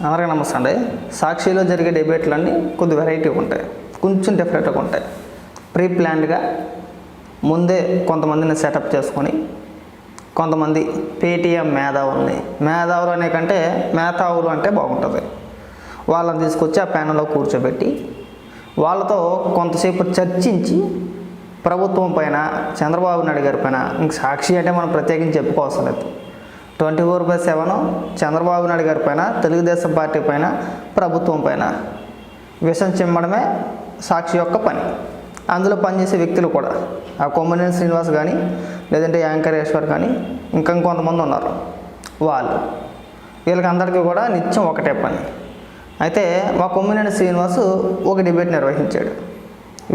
అందరికీ నమస్తే అండి. సాక్షిలో జరిగే డిబేట్లన్నీ కొద్ది వెరైటీగా ఉంటాయి. కొంచెం డిఫరెంట్గా ఉంటాయి. ప్రీ ప్లాన్డ్గా ముందే కొంతమందిని సెటప్ చేసుకొని కొంతమంది పేటీఎం మేధావుల్ని మేధావులు అనే కంటే మేధావులు అంటే బాగుంటుంది. వాళ్ళని తీసుకొచ్చి ఆ ప్యానల్లో కూర్చోబెట్టి వాళ్ళతో కొంతసేపు చర్చించి ప్రభుత్వం పైన చంద్రబాబు నాయుడు గారి పైన ఇంక సాక్షి అంటే మనం ప్రత్యేకించి చెప్పుకోవాల్సిన లేదు. Twenty four by seven Chandrababu Naidu గారి పైన తెలుగుదేశం పార్టీ పైన ప్రభుత్వం పైన విషం చిమ్మడమే సాక్షి యొక్క పని. అందులో పనిచేసే వ్యక్తులు కూడా ఆ కొమ్మనేని శ్రీనివాస్ కానీ లేదంటే యాంకరేశ్వర్ కానీ ఇంకా కొంతమంది ఉన్నారు. వాళ్ళు. వీళ్ళకి అందరికీ కూడా నిత్యం ఒకటే పని. అయితే మా కొమ్మినేని శ్రీనివాస్ ఒక డిబేట్ నిర్వహించాడు.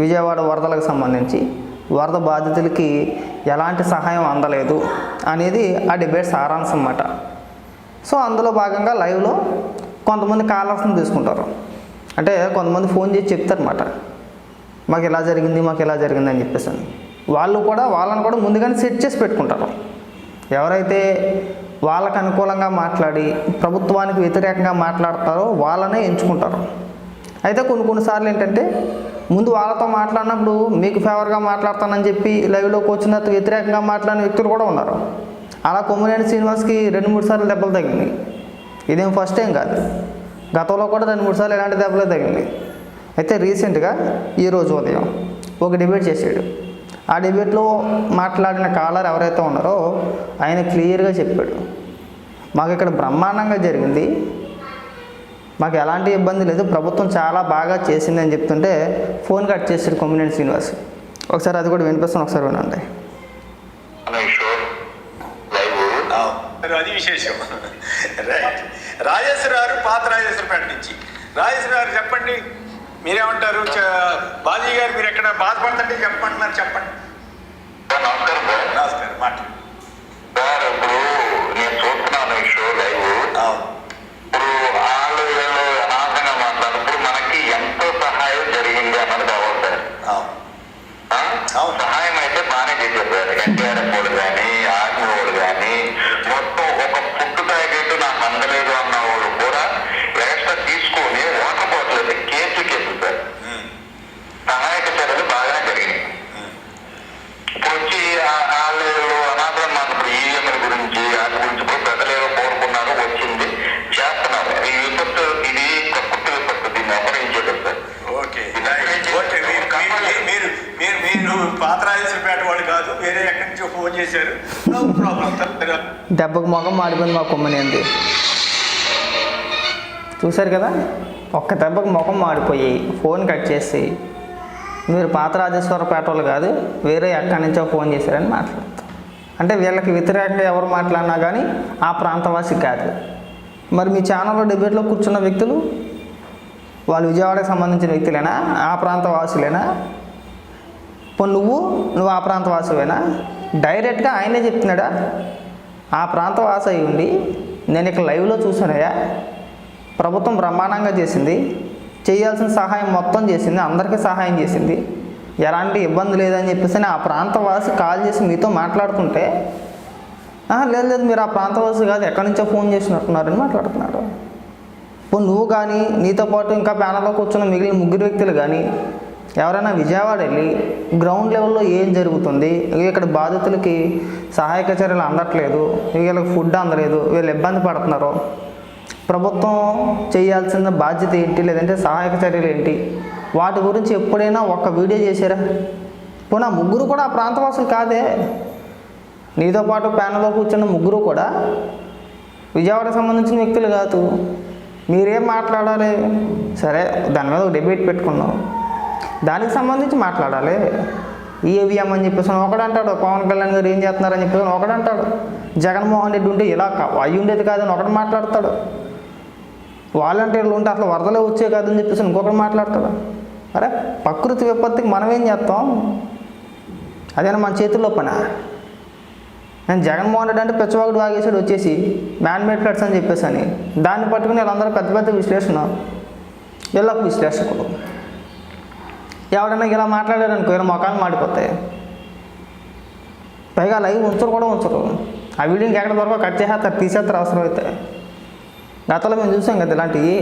విజయవాడ వరదలకు సంబంధించి వరద బాధితులకి ఎలాంటి సహాయం అందలేదు. అనేది ఆ డిబేట్ సారాంశం అన్నమాట సో అందులో భాగంగా లైవ్లో కొంతమంది కాలర్స్ని తీసుకుంటారు. అంటే కొంతమంది ఫోన్ చేసి చెప్తారన్నమాట. మాకు ఇలా జరిగింది మాకు ఇలా జరిగింది అని చెప్పేసి వాళ్ళు కూడా వాళ్ళని కూడా ముందుగానే సెట్ చేసి పెట్టుకుంటారు. ఎవరైతే వాళ్ళకు అనుకూలంగా మాట్లాడి ప్రభుత్వానికి వ్యతిరేకంగా మాట్లాడతారో వాళ్ళనే ఎంచుకుంటారు. అయితే కొన్ని కొన్నిసార్లు ఏంటంటే ముందు వాళ్ళతో మాట్లాడినప్పుడు మీకు ఫేవర్గా మాట్లాడతానని చెప్పి లైవ్లోకి వచ్చిన వ్యతిరేకంగా మాట్లాడిన వ్యక్తులు కూడా ఉన్నారు. అలా కొమ్మినేని శ్రీనివాస్కి రెండు మూడు సార్లు దెబ్బలు తగిలింది ఇదేం ఫస్ట్ టైం కాదు. గతంలో కూడా రెండు మూడు సార్లు ఎలాంటి దెబ్బలే తగిలింది అయితే రీసెంట్గా ఈరోజు ఉదయం ఒక డిబేట్ చేశాడు. ఆ డిబేట్లో మాట్లాడిన కాలర్ ఎవరైతే ఉన్నారో ఆయన క్లియర్గా చెప్పాడు. మాకు ఇక్కడ బ్రహ్మాండంగా జరిగింది. మాకు ఎలాంటి ఇబ్బంది లేదు. ప్రభుత్వం చాలా బాగా చేసిందని చెప్తుంటే ఫోన్ కట్ చేసాడు కొమ్మినేని శ్రీనివాస్. ఒకసారి అది కూడా వినిపిస్తాను ఒకసారి వినండి. అది విశేషం. రైట్. రాజేశ్వర గారు పాత రాజేశ్వరపేట నుంచి. రాజేశ్వర గారు చెప్పండి. మీరేమంటారు? చ- బాజీ గారు మీరు ఎక్కడ బాధపడుతుంటే చెప్పండి. మరి చెప్పండి నమస్కారం సార్. నమస్కారం మాట సార్ ఇప్పుడు నేను చూస్తున్నాను ఈ షో లైవ్. ఫోన్ చేశారు. నో ప్రాబ్లం దెబ్బకు మొగం మాడిపోయింది మా కొమ్మనేంది చూశారు కదా? ఒక్క దెబ్బకు ముఖం మాడిపోయి ఫోన్ కట్ చేసి మీరు పాత రాజేశ్వరపేట వాళ్ళు కాదు వేరే ఎక్కడి నుంచో ఫోన్ చేశారని మాట్లాడతారు అంటే వీళ్ళకి వ్యతిరేకంగా ఎవరు మాట్లాడినా కానీ ఆ ప్రాంతవాసి కాదు. మరి మీ ఛానల్లో డిబేట్లో కూర్చున్న వ్యక్తులు వాళ్ళు విజయవాడకి సంబంధించిన వ్యక్తులేనా? ఆ ప్రాంత వాసులేనా ఇప్పుడు నువ్వు నువ్వు ఆ ప్రాంత వాసువేనా డైరెక్ట్గా ఆయనే చెప్తున్నాడా? ఆ ప్రాంత వాస అయి ఉండి నేను ఇక్కడ లైవ్లో చూసానయ్యా ప్రభుత్వం బ్రహ్మాండంగా చేసింది. చేయాల్సిన సహాయం మొత్తం చేసింది. అందరికీ సహాయం చేసింది. ఎలాంటి ఇబ్బంది లేదని చెప్పేసి ఆ ప్రాంతవాసి కాల్ చేసి మీతో మాట్లాడుతుంటే లేదు లేదు మీరు ఆ ప్రాంతవాసి కాదు ఎక్కడి నుంచో ఫోన్ చేసినట్టున్నారని మాట్లాడుతున్నాడు. ఇప్పుడు నువ్వు కానీ నీతో పాటు ఇంకా ప్యానల్లో కూర్చున్న మిగిలిన ముగ్గురు వ్యక్తులు కానీ ఎవరైనా విజయవాడ వెళ్ళి గ్రౌండ్ లెవెల్లో ఏం జరుగుతుంది? ఇక్కడ బాధితులకి సహాయక చర్యలు అందట్లేదు. వీళ్ళకి ఫుడ్ అందలేదు. వీళ్ళు ఇబ్బంది పడుతున్నారు. ప్రభుత్వం చేయాల్సిన బాధ్యత ఏంటి? లేదంటే సహాయక చర్యలు ఏంటి? వాటి గురించి ఎప్పుడైనా ఒక్క వీడియో చేశారా? పోనీ ఆ ముగ్గురు కూడా ఆ ప్రాంతవాసులు కాదే. నీతో పాటు ప్యానల్లో కూర్చున్న ముగ్గురు కూడా విజయవాడకు సంబంధించిన వ్యక్తులు కాదు. మీరేం మాట్లాడాలి? సరే దాని మీద ఒక డిబేట్ పెట్టుకున్నాం దానికి సంబంధించి మాట్లాడాలి. ఈవీఎం అని చెప్పేసి ఒకడంటాడు. పవన్ కళ్యాణ్ గారు ఏం చేస్తున్నారని చెప్పేసి ఒకడంటాడు. జగన్మోహన్ రెడ్డి ఉంటే ఇలా అయ్యి ఉండేది కాదని ఒకడు మాట్లాడతాడు. వాలంటీర్లు ఉంటే అసలు వరదలే వచ్చే కాదని చెప్పేసి ఇంకొకటి మాట్లాడతాడు. అరే ప్రకృతి విపత్తికి మనం ఏం చేస్తాం? అదేనా మన చేతుల్లో పనా? నేను జగన్మోహన్ రెడ్డి అంటే పిచ్చవాగుడు వాగేశాడు వచ్చేసి. మ్యాన్ మేడ్ ఫ్లడ్స్ అని చెప్పేసి అని. దాన్ని పట్టుకుని వీళ్ళందరూ పెద్ద పెద్ద విశ్లేషణ. వీళ్ళకు విశ్లేషకులు. ఎవడన్నా ఇలా మాట్లాడారు అనుకో ఇలా మొఖాలు మాడిపోతాయి. పైగా లైవ్ ఉంచరు కూడా ఉంచరు. ఆ వీడియో ఎక్కడ దొరక కట్ చేసేస్తారు తీసేస్తారు అవసరం అయితే గతంలో మేము చూసాం కదా ఇలాంటివి.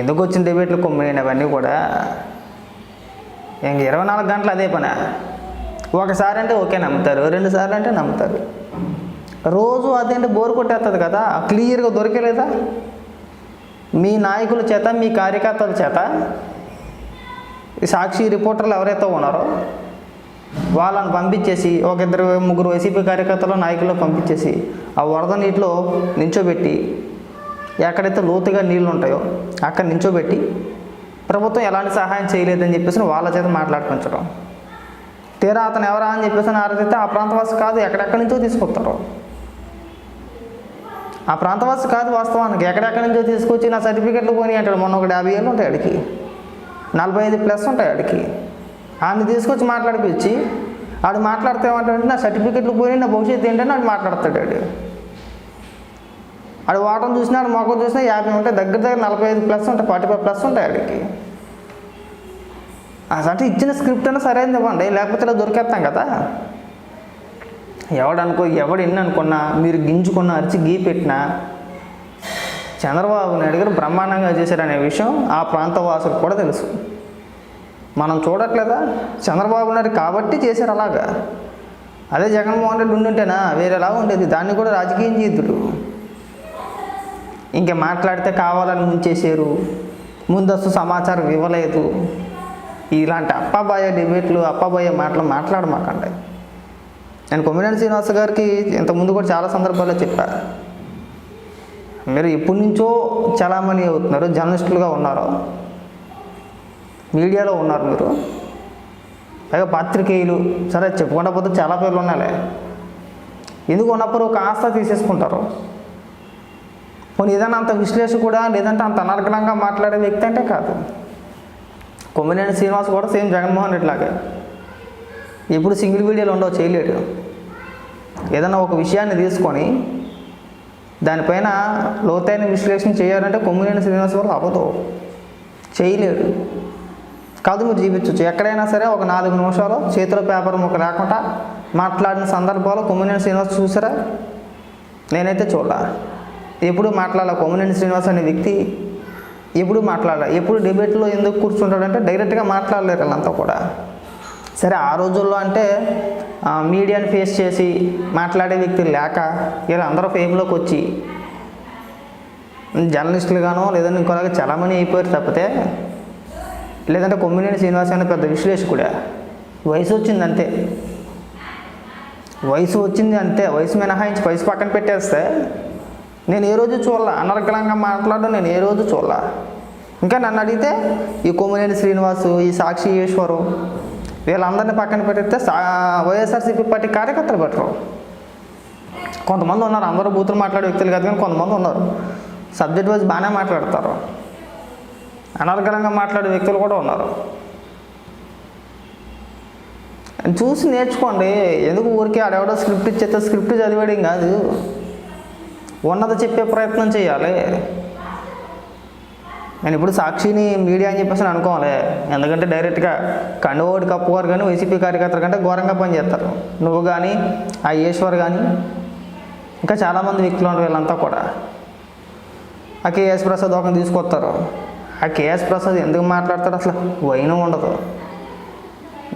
ఎందుకు వచ్చిన డిబేట్లు కొమ్మిన అవన్నీ కూడా. ఇంక ఇరవై నాలుగు గంటలు అదే పని. ఒకసారి అంటే ఓకే నమ్ముతారు రెండు సార్లు అంటే నమ్ముతారు. రోజు అదేంటి బోర్ కొట్టేస్తుంది కదా క్లియర్గా దొరికేలేదా? మీ నాయకుల చేత మీ కార్యకర్తల చేత ఈ సాక్షి రిపోర్టర్లు ఎవరైతే ఉన్నారో వాళ్ళని పంపించేసి ఒక ఇద్దరు ముగ్గురు వైసీపీ కార్యకర్తలు నాయకులు పంపించేసి ఆ వరద నీటిలో నించోబెట్టి ఎక్కడైతే లోతుగా నీళ్ళు ఉంటాయో అక్కడ నించోబెట్టి ప్రభుత్వం ఎలాంటి సహాయం చేయలేదని చెప్పేసి వాళ్ళ చేత మాట్లాడుకుంచడం. తీరా అతను ఎవరా అని చెప్పేసి ఆరాధిస్తే ఆ ప్రాంతవాసి కాదు ఎక్కడెక్కడి నుంచో తీసుకొస్తారు. ఆ ప్రాంతవాసి కాదు వాస్తవానికి ఎక్కడెక్కడి నుంచో తీసుకొచ్చి నా సర్టిఫికెట్లు పోనీ అంటాడు. మొన్న ఒక యాభై ఏళ్ళు ఉంటాయి అడిగి నలభై ఐదు ప్లస్ ఉంటాయి ఆడికి. ఆడిని తీసుకొచ్చి మాట్లాడిపించి ఆడు మాట్లాడితే ఏమంటాడంటే నా సర్టిఫికెట్లు పోయి నా భవిష్యత్తు ఏంటని ఆడు మాట్లాడతాడు ఆడు. ఆడు వాటం చూసినా ఆడు మొక్కలు చూసినా యాభై ఉంటాయి. దగ్గర దగ్గర నలభై ఐదు ప్లస్ ఉంటాయి ఫార్టీ ఫైవ్ ప్లస్ ఉంటాయి ఆడికి. అసలు ఇచ్చిన స్క్రిప్ట్ అయినా సరైనది ఇవ్వండి లేకపోతే ఇలా దొరికేస్తాం కదా. ఎవడనుకో ఎవడు ఎన్ని అనుకున్నా మీరు గింజుకున్న అరిచి గీ పెట్టినా చంద్రబాబు నాయుడు గారు బ్రహ్మాండంగా చేశారనే విషయం ఆ ప్రాంత వాసులకు కూడా తెలుసు. మనం చూడట్లేదా? చంద్రబాబు నాయుడు కాబట్టి చేశారు అలాగా. అదే జగన్మోహన్ రెడ్డి ఉండుంటేనా? వేరేలా ఉండేది. దాన్ని కూడా రాజకీయం చేద్దుడు ఇంకా మాట్లాడితే కావాలని ముంచేశారు. ముందస్తు సమాచారం ఇవ్వలేదు. ఇలాంటి అప్పాబాయ డిబేట్లు అప్పాబాయ మాటలు మాట్లాడమాకండి. నేను కొమ్మినేని శ్రీనివాస గారికి ఇంతకుముందు కూడా చాలా సందర్భాల్లో చెప్పాను మీరు ఎప్పటి నుంచో చలామణి అవుతున్నారు జర్నలిస్టులుగా ఉన్నారు. మీడియాలో ఉన్నారు మీరు. పైగా పాత్రికేయులు. సరే చెప్పుకుంటా పోతే చాలా పేర్లు ఉన్నాలే ఎందుకు ఉన్నప్పుడు కాస్త తీసేసుకుంటారు? పోనీ ఏదైనా అంత విశ్లేషణ కూడా లేదంటే అంత అనర్గణంగా మాట్లాడే వ్యక్తి అంటే కాదు. కొమ్మినేని శ్రీనివాస్ కూడా సేమ్ జగన్మోహన్ రెడ్డి లాగే. ఇప్పుడు సింగిల్ వీడియోలు ఉండవు చేయలేడు. ఏదైనా ఒక విషయాన్ని తీసుకొని దానిపైన లోతైన విశ్లేషణ చేయాలంటే కొమ్మినేని శ్రీనివాస్ వల్ల అవ్వదు. చేయలేడు. కాదు మీరు చూపించవచ్చు ఎక్కడైనా సరే ఒక నాలుగు నిమిషాలు చేతిలో పేపర్ ముక్క లేకుండా మాట్లాడిన సందర్భాలు కొమ్మినేని శ్రీనివాస్ చూసారా? నేనైతే చూడాల. ఎప్పుడు మాట్లాడాల కొమ్మినేని శ్రీనివాస్ అనే వ్యక్తి? ఎప్పుడు మాట్లాడాలి? ఎప్పుడు డిబేట్లో ఎందుకు కూర్చుంటాడంటే డైరెక్ట్గా మాట్లాడలేరు వీళ్ళంతా కూడా. సరే ఆ రోజుల్లో అంటే మీడియాని ఫేస్ చేసి మాట్లాడే వ్యక్తి లేక వీళ్ళు అందరూ ఫేమ్లోకి వచ్చి జర్నలిస్టులుగానో లేదంటే ఇంకోలాగా చాలామంది అయిపోయారు తప్పితే లేదంటే కొమ్మినేని శ్రీనివాస్ అనే పెద్ద విశ్లేషకుడే వయసు వచ్చింది అంతే. వయసు వచ్చింది అంతే వయసు మినహాయించి వయసు పక్కన పెట్టేస్తే నేను ఏ రోజు చూడాల అనర్గళంగా మాట్లాడడం నేను ఏ రోజు చూడాల. ఇంకా నన్ను అడిగితే ఈ కొమ్మినేని శ్రీనివాసు ఈ సాక్షి ఈశ్వరు వీళ్ళందరినీ పక్కన పెట్టితే వైఎస్ఆర్సీపీ పార్టీ కార్యకర్తలు పెట్టరు. కొంతమంది ఉన్నారు అందరూ బూతులు మాట్లాడే వ్యక్తులు కాదు కానీ కొంతమంది ఉన్నారు. సబ్జెక్ట్ వైజ్ బాగానే మాట్లాడతారు. అనర్గళంగా మాట్లాడే వ్యక్తులు కూడా ఉన్నారు. చూసి నేర్చుకోండి. ఎందుకు ఊరికే ఆడెవడో స్క్రిప్ట్ ఇచ్చేస్తే స్క్రిప్ట్ చదివేయడం కాదు. ఉన్నది చెప్పే ప్రయత్నం చేయాలి. నేను ఇప్పుడు సాక్షిని మీడియా అని చెప్పేసి నేను అనుకోవాలి. ఎందుకంటే డైరెక్ట్గా కండువాడి కప్పువారు కానీ వైసీపీ కార్యకర్తలు కంటే ఘోరంగా పనిచేస్తారు నువ్వు కానీ ఆ ఈశ్వర్ కానీ ఇంకా చాలామంది వ్యక్తులు ఉన్నారు వీళ్ళంతా కూడా. ఆ కేఎస్ ప్రసాద్ ఒకరిని తీసుకొస్తారు. ఆ కేఎస్ ప్రసాద్ ఎందుకు మాట్లాడతారు అసలు? వైనం ఉండదు.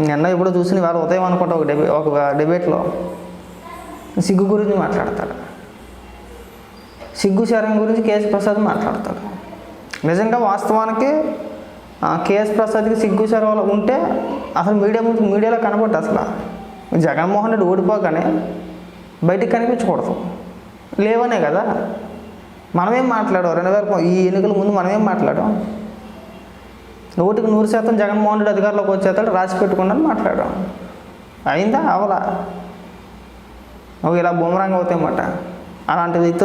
నిన్న ఇప్పుడు చూసిన వాళ్ళ ఉదయం అనుకుంటా ఒక డిబే ఒక డిబేట్లో సిగ్గు గురించి మాట్లాడతాడు. సిగ్గు శరం గురించి కేఎస్ ప్రసాద్ మాట్లాడతాడు. నిజంగా వాస్తవానికి ఆ, కేఎస్ ప్రసాద్కి సిగ్గు శరం ఉంటే అసలు మీడియా ముందు మీడియాలో కనబడ్డు అసలు. జగన్మోహన్ రెడ్డి ఓడిపోగానే బయటికి కనిపించకూడదు. లేవనే కదా. మనమేం మాట్లాడాం రెండు వేల ఈ ఎన్నికల ముందు మనమేం మాట్లాడాం నూటికి నూరు శాతం జగన్మోహన్ రెడ్డి అధికారంలోకి వచ్చేస్తాడు రాసి పెట్టుకున్నాను మాట్లాడాం అయిందా? అవలా. నువ్వు ఇలా బొమ్మరంగా అవుతాయన్నమాట. అలాంటి వ్యక్తులు